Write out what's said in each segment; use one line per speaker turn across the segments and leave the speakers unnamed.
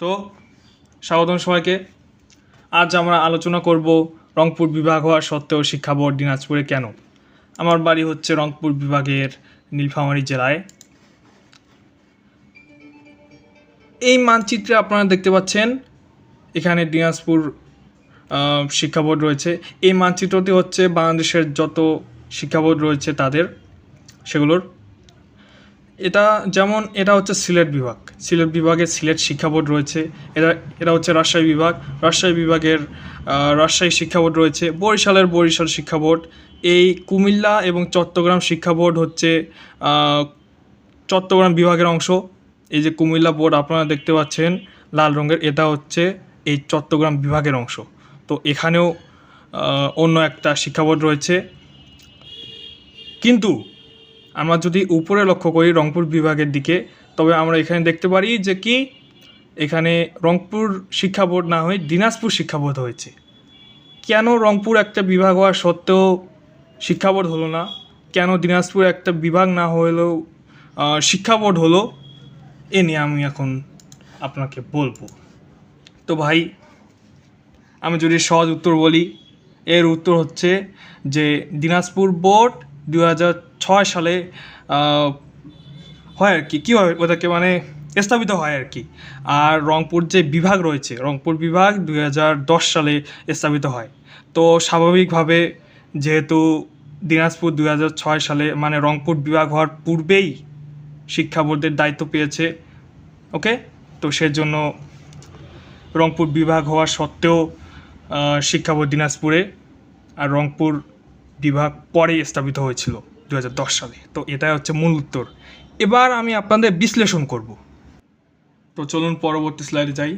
তো স্বাগতম সবাইকে। আজ আমরা আলোচনা করব রংপুর বিভাগ হওয়া সত্ত্বেও শিক্ষা বোর্ড দিনাজপুরে কেন? আমার বাড়ি হচ্ছে রংপুর বিভাগের নীলফামারী জেলায়। এই মানচিত্রে আপনারা দেখতে পাচ্ছেন, এখানে দিনাজপুর শিক্ষা বোর্ড রয়েছে। এই মানচিত্রটি হচ্ছে বাংলাদেশের যত শিক্ষা বোর্ড রয়েছে তাদের, সেগুলোর। এটা যেমন, এটা হচ্ছে সিলেট বিভাগ। সিলেট বিভাগের সিলেট শিক্ষা বোর্ড রয়েছে। এরা এটা হচ্ছে রাজশাহী বিভাগ। রাজশাহী বিভাগের রাজশাহী শিক্ষা বোর্ড রয়েছে। বরিশালের বরিশাল শিক্ষা বোর্ড। এই কুমিল্লা এবং চট্টগ্রাম শিক্ষা বোর্ড হচ্ছে চট্টগ্রাম বিভাগের অংশ। এই যে কুমিল্লা বোর্ড আপনারা দেখতে পাচ্ছেন, লাল রঙের। এটা হচ্ছে এই চট্টগ্রাম বিভাগের অংশ। তো এখানেও অন্য একটা শিক্ষা বোর্ড রয়েছে। কিন্তু আমরা যদি উপরে লক্ষ্য করি রংপুর বিভাগের দিকে তবে আমরা এখানে দেখতে পারি যে কি? এখানে রংপুর শিক্ষা বোর্ড না হয়ে দিনাজপুর শিক্ষা বোর্ড হয়েছে। কেন রংপুর একটা বিভাগ হওয়া সত্ত্বেও শিক্ষা বোর্ড হলো না? কেন দিনাজপুর একটা বিভাগ না হলেও শিক্ষা বোর্ড হলো? এ নিয়ে আমি এখন আপনাকে বলব। তো ভাই, আমি যদি সহজ উত্তর বলি, এর উত্তর হচ্ছে যে দিনাজপুর বোর্ড দু সালে হয় আর কি, কী হয় ওদেরকে মানে স্থাপিত হয় আর কি। আর রংপুর যে বিভাগ রয়েছে, রংপুর বিভাগ দুই সালে স্থাপিত হয়। তো স্বাভাবিকভাবে যেহেতু দিনাজপুর দুই সালে মানে রংপুর বিভাগ হওয়ার পূর্বেই শিক্ষা বোর্ডের দায়িত্ব পেয়েছে, ওকে? তো সেজন্য রংপুর বিভাগ হওয়া সত্ত্বেও শিক্ষা বোর্ড দিনাজপুরে আর রংপুর বিভাগ পরেই স্থাপিত হয়েছিল দু হাজার দশ সালে। তো এটাই হচ্ছে মূল উত্তর। এবার আমি আপনাদের বিশ্লেষণ করব। তো চলুন পরবর্তী স্লাইডে যাই।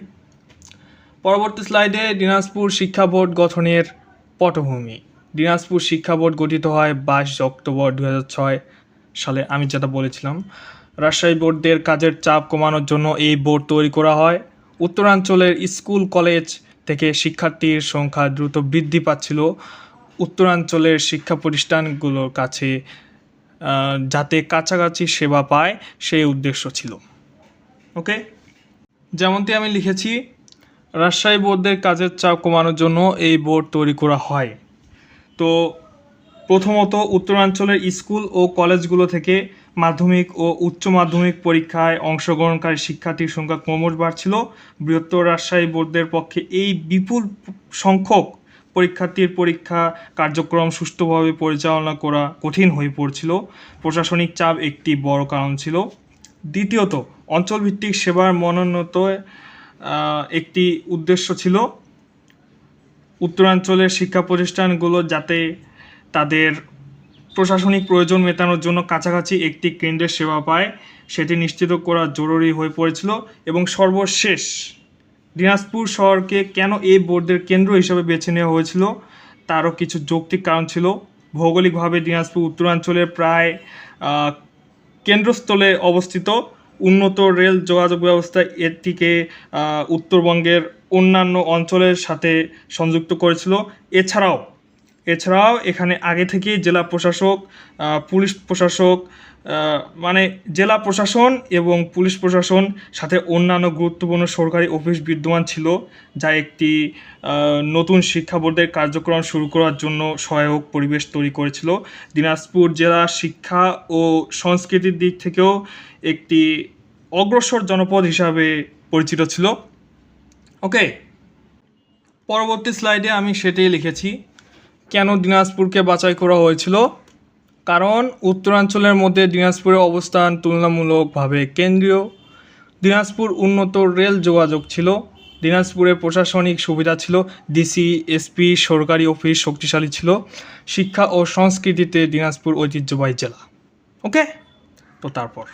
পরবর্তী স্লাইডে দিনাজপুর শিক্ষা বোর্ড গঠনের পটভূমি। দিনাজপুর শিক্ষা বোর্ড গঠিত হয় বাইশ অক্টোবর দু হাজার ছয় সালে। আমি যেটা বলেছিলাম, রাজশাহী বোর্ডদের কাজের চাপ কমানোর জন্য এই বোর্ড তৈরি করা হয়। উত্তরাঞ্চলের স্কুল, কলেজ থেকে শিক্ষার্থীর সংখ্যা দ্রুত বৃদ্ধি পাচ্ছিল। উত্তরাঞ্চলের শিক্ষা প্রতিষ্ঠানগুলোর কাছে যাতে কাছাকাছি সেবা পায়, সেই উদ্দেশ্য ছিল। ওকে? যেমনটি আমি লিখেছি, রাজশাহী বোর্ডদের কাজের চাপ কমানোর জন্য এই বোর্ড তৈরি করা হয়। তো প্রথমত উত্তরাঞ্চলের স্কুল ও কলেজগুলো থেকে মাধ্যমিক ও উচ্চ মাধ্যমিক পরীক্ষায় অংশগ্রহণকারী শিক্ষার্থীর সংখ্যা ক্রমশ বাড়ছিল। বৃহত্তর রাজশাহী বোর্ডের পক্ষে এই বিপুল সংখ্যক পরীক্ষার্থীর পরীক্ষা, কার্যক্রম সুষ্ঠুভাবে পরিচালনা করা কঠিন হয়ে পড়ছিল। প্রশাসনিক চাপ একটি বড় কারণ ছিল। দ্বিতীয়ত, অঞ্চলভিত্তিক সেবার মনোন্নত একটি উদ্দেশ্য ছিল উত্তরাঞ্চলের শিক্ষা প্রতিষ্ঠানগুলো যাতে তাদের প্রশাসনিক প্রয়োজন মেটানোর জন্য কাছাকাছি একটি কেন্দ্রের সেবা পায়, সেটি নিশ্চিত করা জরুরি হয়ে পড়েছিল এবং সর্বশেষ দিনাজপুর শহরকে কেন এই বোর্ডের কেন্দ্র হিসেবে বেছে নেওয়া হয়েছিল? তারও কিছু যৌক্তিক কারণ ছিল। ভৌগোলিকভাবে দিনাজপুর উত্তরাঞ্চলের প্রায় কেন্দ্রস্থলে অবস্থিত। উন্নত রেল যোগাযোগ ব্যবস্থা এটিকে উত্তরবঙ্গের অন্যান্য অঞ্চলের সাথে সংযুক্ত করেছিল। এছাড়াও এছাড়াও এখানে আগে থেকেই জেলা প্রশাসক পুলিশ প্রশাসক মানে জেলা প্রশাসন এবং পুলিশ প্রশাসন সাথে অন্যান্য গুরুত্বপূর্ণ সরকারি অফিস বিদ্যমান ছিল, যা একটি নতুন শিক্ষা বোর্ডের কার্যক্রম শুরু করার জন্য সহায়ক পরিবেশ তৈরি করেছিল। দিনাজপুর জেলা শিক্ষা ও সংস্কৃতির দিক থেকেও একটি অগ্রসর জনপদ হিসাবে পরিচিত ছিল। ওকে পরবর্তী স্লাইডে আমি সেটাই লিখেছি। কেন দিনাজপুরকে বাছাই করা হয়েছিল? কারণ উত্তরাঞ্চলের মধ্যে দিনাজপুরের অবস্থান তুলনামূলকভাবে কেন্দ্রীয়। দিনাজপুর উন্নত রেল যোগাযোগ ছিল। দিনাজপুরে প্রশাসনিক সুবিধা ছিল। ডিসি, এসপি, সরকারি অফিস শক্তিশালী ছিল। শিক্ষা ও সংস্কৃতিতে দিনাজপুর ঐতিহ্যবাহী জেলা। ওকে? তো তারপর।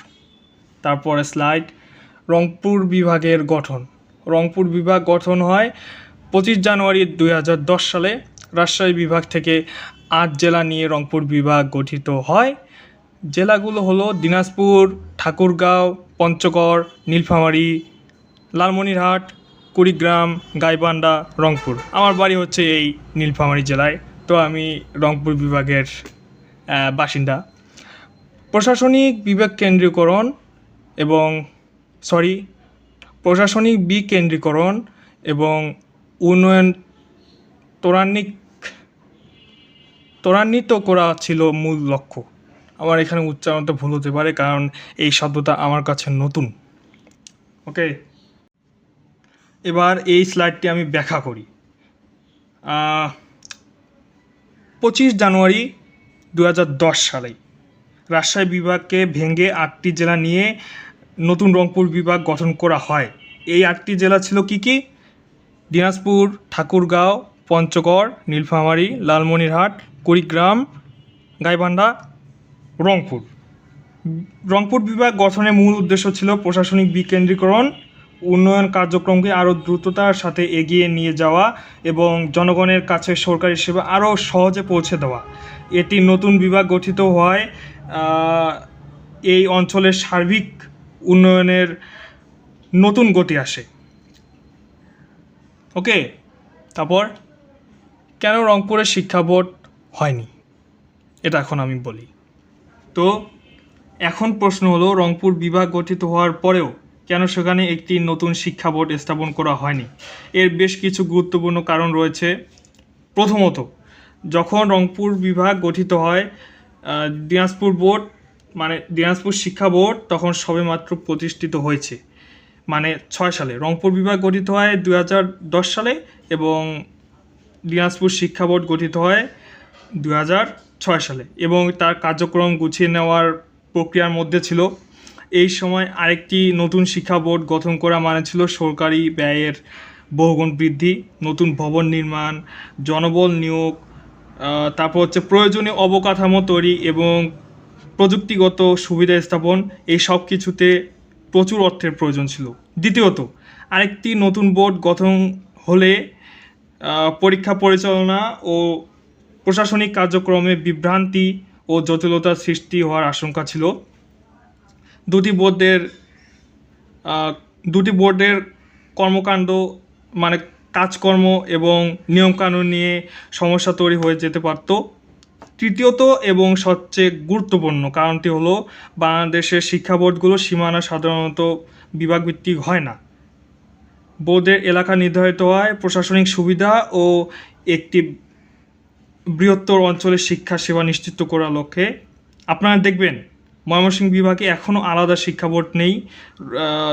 তারপরে স্লাইড। রংপুর বিভাগের গঠন। রংপুর বিভাগ গঠন হয় পঁচিশ জানুয়ারি দু হাজার দশ সালে। রাজশাহী বিভাগ থেকে আট জেলা নিয়ে রংপুর বিভাগ গঠিত হয়। জেলাগুলো হলো দিনাজপুর, ঠাকুরগাঁও, পঞ্চগড়, নীলফামারী, লালমনিরহাট, কুড়িগ্রাম, গাইবান্ধা, রংপুর। আমার বাড়ি হচ্ছে এই নীলফামারী জেলায়। তো আমি রংপুর বিভাগের বাসিন্দা। প্রশাসনিক বিভাগ কেন্দ্রীকরণ এবং সরি প্রশাসনিক বিকেন্দ্রীকরণ এবং উন্নয়ন ত্বরান্বিক ত্বরান্বিত করা ছিল মূল লক্ষ্য। আমার এখানে উচ্চারণটা ভুল হতে পারে কারণ এই শব্দটা আমার কাছে নতুন। ওকে এবার এই স্লাইডটি আমি ব্যাখ্যা করি। পঁচিশ জানুয়ারি দু হাজার দশ সালে রাজশাহী বিভাগকে ভেঙে আটটি জেলা নিয়ে নতুন রংপুর বিভাগ গঠন করা হয়। এই আটটি জেলা ছিল কি কি? দিনাজপুর, ঠাকুরগাঁও, পঞ্চগড়, নীলফামারী, লালমনিরহাট কুড়িগ্রাম গাইবান্ধা রংপুর। রংপুর বিভাগ গঠনের মূল উদ্দেশ্য ছিল প্রশাসনিক বিকেন্দ্রীকরণ উন্নয়ন কার্যক্রমকে আরও দ্রুততার সাথে এগিয়ে নিয়ে যাওয়া এবং জনগণের কাছে সরকারি সেবা আরও সহজে পৌঁছে দেওয়া। এটি নতুন বিভাগ গঠিত আহ, এই অঞ্চলের সার্বিক উন্নয়নের নতুন গতি আসে। ওকে? তারপর কেন রংপুরের শিক্ষা বোর্ড হয়নি। এটা এখন আমি বলি। তো এখন প্রশ্ন হলো, রংপুর বিভাগ গঠিত হওয়ার পরেও কেন সেখানে একটি নতুন শিক্ষা বোর্ড স্থাপন করা হয়নি? এর বেশ কিছু গুরুত্বপূর্ণ কারণ রয়েছে। প্রথমত, যখন রংপুর বিভাগ গঠিত হয় দিনাজপুর বোর্ড মানে দিনাজপুর শিক্ষা বোর্ড তখন সবেমাত্র প্রতিষ্ঠিত হয়েছে। মানে ছয় সালে। রংপুর বিভাগ গঠিত হয় দু সালে এবং দিনাজপুর শিক্ষা বোর্ড গঠিত হয় দু সালে এবং তার কার্যক্রম গুছিয়ে নেওয়ার প্রক্রিয়ার মধ্যে ছিল। এই সময় আরেকটি নতুন শিক্ষা বোর্ড গঠন করা মানে ছিল সরকারি ব্যয়ের বহুগুণ বৃদ্ধি, নতুন ভবন নির্মাণ, জনবল নিয়োগ তারপর হচ্ছে প্রয়োজনীয় অবকাঠামো তৈরি এবং প্রযুক্তিগত সুবিধা স্থাপন। এই সব কিছুতে প্রচুর অর্থের প্রয়োজন ছিল। দ্বিতীয়ত, আরেকটি নতুন বোর্ড গঠন হলে পরীক্ষা পরিচালনা ও প্রশাসনিক কার্যক্রমে বিভ্রান্তি ও জটিলতার সৃষ্টি হওয়ার আশঙ্কা ছিল। দুটি বোর্ডের দুটি বোর্ডের কর্মকাণ্ড মানে কাজকর্ম এবং নিয়মকানুন নিয়ে সমস্যা তৈরি হয়ে যেতে পারত। তৃতীয়ত এবং সবচেয়ে গুরুত্বপূর্ণ কারণটি হলো, বাংলাদেশের শিক্ষা বোর্ডগুলো সীমানা সাধারণত বিভাগভিত্তিক হয় না। বোর্ডের এলাকা নির্ধারিত হয় প্রশাসনিক সুবিধা ও একটি বৃহত্তর অঞ্চলের শিক্ষা সেবা নিশ্চিত করার লক্ষ্যে আপনারা দেখবেন ময়মনসিংহ বিভাগে এখনও আলাদা শিক্ষা বোর্ড নেই।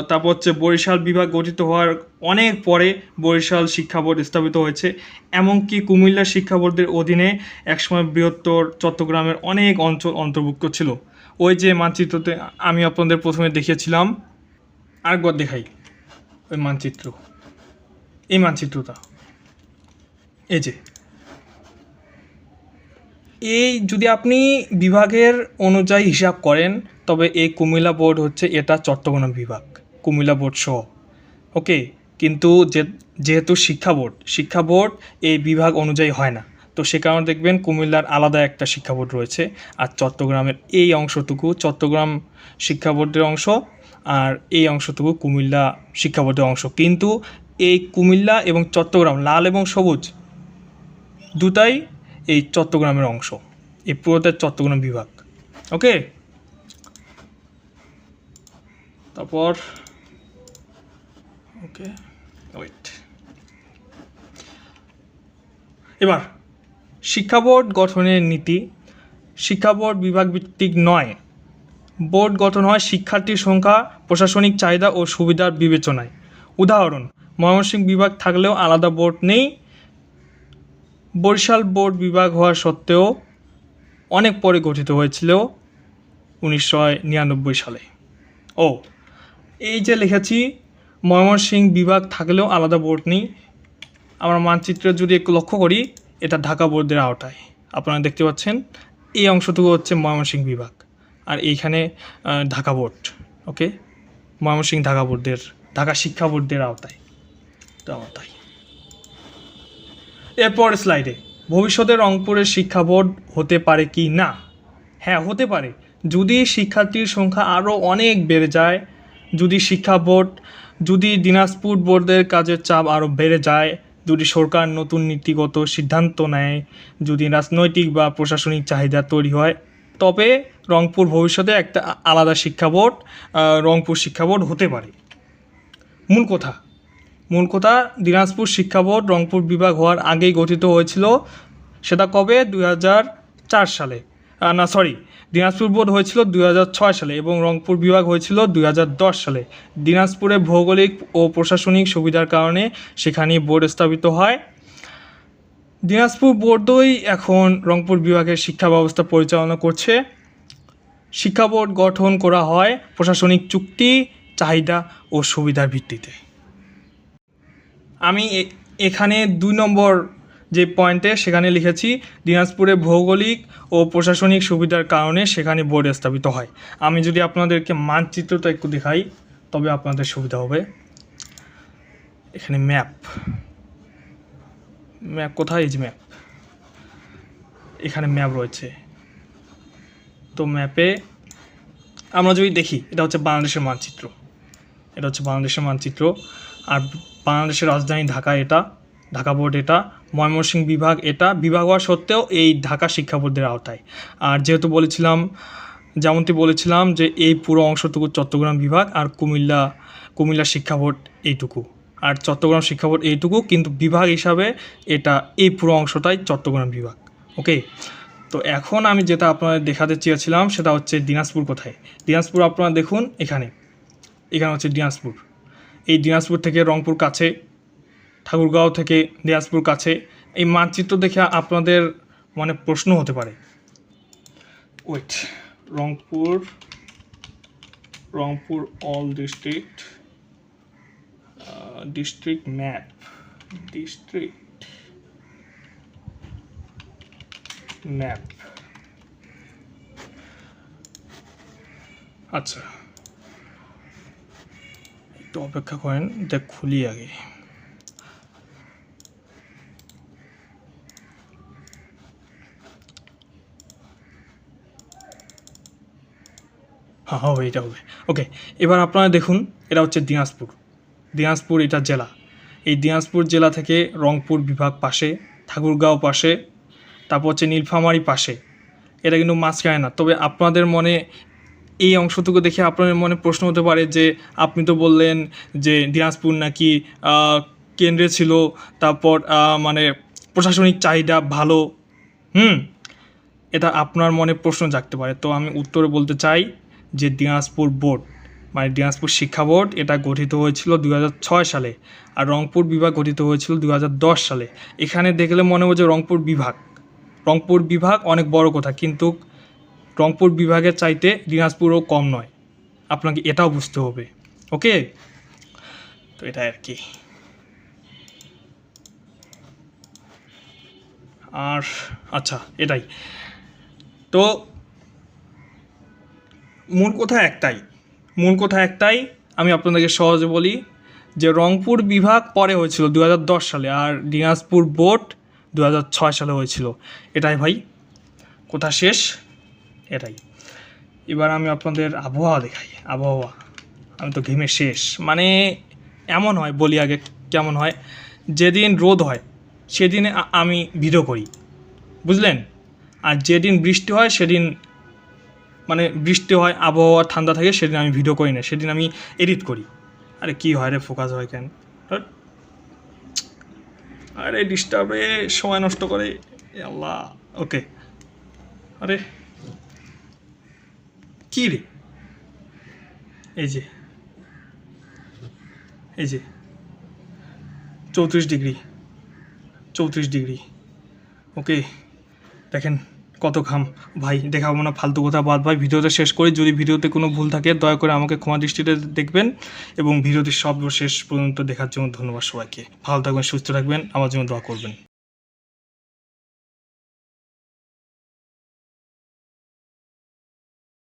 তারপর হচ্ছে বরিশাল বিভাগ গঠিত হওয়ার অনেক পরে বরিশাল শিক্ষা বোর্ড স্থাপিত হয়েছে। এমনকি কুমিল্লা শিক্ষা বোর্ডের অধীনে একসময় বৃহত্তর চট্টগ্রামের অনেক অঞ্চল অন্তর্ভুক্ত ছিল। ওই যে মানচিত্রতে আমি আপনাদের প্রথমে দেখিয়েছিলাম। আরেকবার দেখাই ওই মানচিত্র। এই মানচিত্রটা। এই যে। এই যদি আপনি বিভাগের অনুযায়ী হিসাব করেন, তবে এই কুমিল্লা বোর্ড হচ্ছে এটা চট্টগ্রাম বিভাগ, কুমিল্লা বোর্ড সহ। ওকে? কিন্তু যে, যেহেতু শিক্ষা বোর্ড শিক্ষা বোর্ড এই বিভাগ অনুযায়ী হয় না। তো সে কারণে দেখবেন কুমিল্লার আলাদা একটা শিক্ষা বোর্ড রয়েছে, আর চট্টগ্রামের এই অংশটুকু, চট্টগ্রাম শিক্ষা বোর্ডের অংশ আর এই অংশটুকু কুমিল্লা শিক্ষা বোর্ডের অংশ। কিন্তু এই কুমিল্লা এবং চট্টগ্রাম লাল এবং সবুজ দুটাই এই চট্টগ্রামের অংশ। এই পুরোটা চট্টগ্রাম বিভাগ। ওকে? তারপর, ওকে ওয়েট এবার, শিক্ষা বোর্ড গঠনের নীতি। শিক্ষা বোর্ড বিভাগ ভিত্তিক নয়। বোর্ড গঠন হয় শিক্ষার্থীর সংখ্যা, প্রশাসনিক চাহিদা ও সুবিধার বিবেচনায়। উদাহরণ, ময়মনসিংহ বিভাগ থাকলেও আলাদা বোর্ড নেই। বরিশাল বোর্ড বিভাগ হওয়া সত্ত্বেও অনেক পরে গঠিত হয়েছিল উনিশশো নিরানব্বই সালে। ও, এই যে লিখেছি, ময়মনসিংহ বিভাগ থাকলেও আলাদা বোর্ড নেই। আমরা মানচিত্রে যদি একটু লক্ষ্য করি, এটা ঢাকা বোর্ডের আওতায়। আপনারা দেখতে পাচ্ছেন, এই অংশটুকু হচ্ছে ময়মনসিংহ বিভাগ। আর এইখানে ঢাকা বোর্ড, ওকে? ময়মনসিংহ ঢাকা বোর্ডের, ঢাকা শিক্ষা বোর্ডের আওতায়। তো আওতায় এরপর স্লাইডে, ভবিষ্যতে রংপুরের শিক্ষা বোর্ড হতে পারে কি না? হ্যাঁ হতে পারে। যদি শিক্ষার্থীর সংখ্যা আরও অনেক বেড়ে যায়, যদি শিক্ষা বোর্ড, যদি দিনাজপুর বোর্ডের কাজের চাপ আরও বেড়ে যায়, যদি সরকার নতুন নীতিগত সিদ্ধান্ত নেয়, যদি রাজনৈতিক বা প্রশাসনিক চাহিদা তৈরি হয়, তবে রংপুর ভবিষ্যতে একটা আলাদা শিক্ষা বোর্ড রংপুর শিক্ষা বোর্ড হতে পারে। মূল কথা মূল কথা দিনাজপুর শিক্ষা বোর্ড রংপুর বিভাগ হওয়ার আগেই গঠিত হয়েছিল। সেটা কবে? দুই সালে। না সরি দিনাজপুর বোর্ড হয়েছিল দুই সালে এবং রংপুর বিভাগ হয়েছিল দু হাজার দশ সালে। দিনাজপুরে ভৌগোলিক ও প্রশাসনিক সুবিধার কারণে সেখানে বোর্ড স্থাপিত হয়। দিনাজপুর বোর্ডই এখন রংপুর বিভাগের শিক্ষা ব্যবস্থা পরিচালনা করছে। শিক্ষা বোর্ড গঠন করা হয় প্রশাসনিক চুক্তি, চাহিদা ও সুবিধার ভিত্তিতে। আমি এখানে দুই নম্বর যে পয়েন্টে সেখানে লিখেছি, দিনাজপুরে ভৌগোলিক ও প্রশাসনিক সুবিধার কারণে সেখানে বোর্ড স্থাপিত হয়। আমি যদি আপনাদেরকে মানচিত্রটা একটু দেখাই, তবে আপনাদের সুবিধা হবে। এখানে ম্যাপ। ম্যাপ কোথায়? যে ম্যাপ। এখানে ম্যাপ রয়েছে। তো ম্যাপে আমরা যদি দেখি, এটা হচ্ছে বাংলাদেশের মানচিত্র। এটা হচ্ছে বাংলাদেশের মানচিত্র। আর বাংলাদেশের রাজধানী ঢাকা এটা, ঢাকা বোর্ড এটা, ময়মনসিংহ বিভাগ এটা, বিভাগ হওয়া সত্ত্বেও এই ঢাকা শিক্ষা বোর্ডের আওতায়। আর যেহেতু বলেছিলাম, যেমনটি বলেছিলাম যে এই পুরো অংশটুকু চট্টগ্রাম বিভাগ আর কুমিল্লা কুমিল্লা শিক্ষা বোর্ড এইটুকু। আর চট্টগ্রাম শিক্ষা বোর্ড এইটুকু, কিন্তু বিভাগ হিসাবে এটা এই পুরো অংশটাই চট্টগ্রাম বিভাগ, ওকে? তো এখন আমি যেটা আপনাদের দেখাতে চেয়েছিলাম সেটা হচ্ছে দিনাজপুর কোথায়? দিনাজপুর আপনারা দেখুন এখানে। এখানে হচ্ছে দিনাজপুর। এই দিনাজপুর থেকে রংপুর কাছে ঠাকুরগাঁও থেকে দিনাজপুর কাছে এই মানচিত্র দেখে আপনাদের মনে প্রশ্ন হতে পারে। Wait Rangpur Rangpur all district district map district map আচ্ছা। একটু অপেক্ষা করেন দেখ খুলি আগে। হ্যাঁ হবে এটা হবে। ওকে এবার আপনারা দেখুন, এটা হচ্ছে দিনাজপুর। দিনাজপুর এটা জেলা। এই দিনাজপুর জেলা থেকে রংপুর বিভাগ পাশে, ঠাকুরগাঁও পাশে, তারপর হচ্ছে নীলফামারী পাশে। এটা কিন্তু মাঝখানে না, তবে আপনাদের মনে এই অংশটুকু দেখে আপনাদের মনে প্রশ্ন হতে পারে যে, আপনি তো বললেন যে দিনাজপুর নাকি কেন্দ্রে ছিল, তারপর মানে প্রশাসনিক চাহিদা ভালো, হুম? এটা আপনার মনে প্রশ্ন জাগতে পারে। তো আমি উত্তরে বলতে চাই যে দিনাজপুর বোর্ড মানে দিনাজপুর শিক্ষা বোর্ড এটা গঠিত হয়েছিল দু হাজার ছয় সালে আর রংপুর বিভাগ গঠিত হয়েছিল দু হাজার দশ সালে। এখানে দেখলে মনে হবে যে রংপুর বিভাগ রংপুর বিভাগ অনেক বড় কথা, কিন্তু রংপুর বিভাগের চাইতে দিনাজপুরও কম নয়। আপনাকে এটাও বুঝতে হবে। ওকে তো এটাই আর কি। আর আচ্ছা এটাই। তো মূল কথা একটাই। মূল কথা একটাই, আমি আপনাদেরকে সহজে বলি যে রংপুর বিভাগ পরে হয়েছিল দু হাজার দশ সালে আর দিনাজপুর বোর্ড দু হাজার ছয় সালে হয়েছিল। এটাই ভাই, কথা শেষ। এটাই। এবার আমি আপনাদের আবহাওয়া দেখাই, আবহাওয়া। আমি তো ঘেমে শেষ। মানে এমন হয়, বলি আগে কেমন হয়, যেদিন রোদ হয়, সেদিনে আমি ভিডিও করি। বুঝলেন? আর যেদিন বৃষ্টি হয়, সেদিন মানে বৃষ্টি হয়, আবহাওয়া ঠান্ডা থাকে, সেদিন আমি ভিডিও করি না, সেদিন আমি এডিট করি। আরে কি হয় রে ফোকাস হয় কেন। আরে ডিস্টার্বে সময় নষ্ট করে, আল্লাহ। ওকে আরে কি রে? এই যে। এই যে। চৌত্রিশ ডিগ্রি। চৌত্রিশ ডিগ্রি। ওকে। দেখেন কত ঘাম। ভাই, দেখাবো না, ফালতু কথা বাদ। ভাই, ভিডিওটা শেষ করি। যদি ভিডিওতে কোনো ভুল থাকে, দয়া করে আমাকে ক্ষমা দৃষ্টিতে দেখবেন এবং ভিডিওটি সর্বশেষ পর্যন্ত দেখার জন্য ধন্যবাদ সবাইকে। ভালো থাকবেন, সুস্থ থাকবেন। আমার জন্য দোয়া করবেন।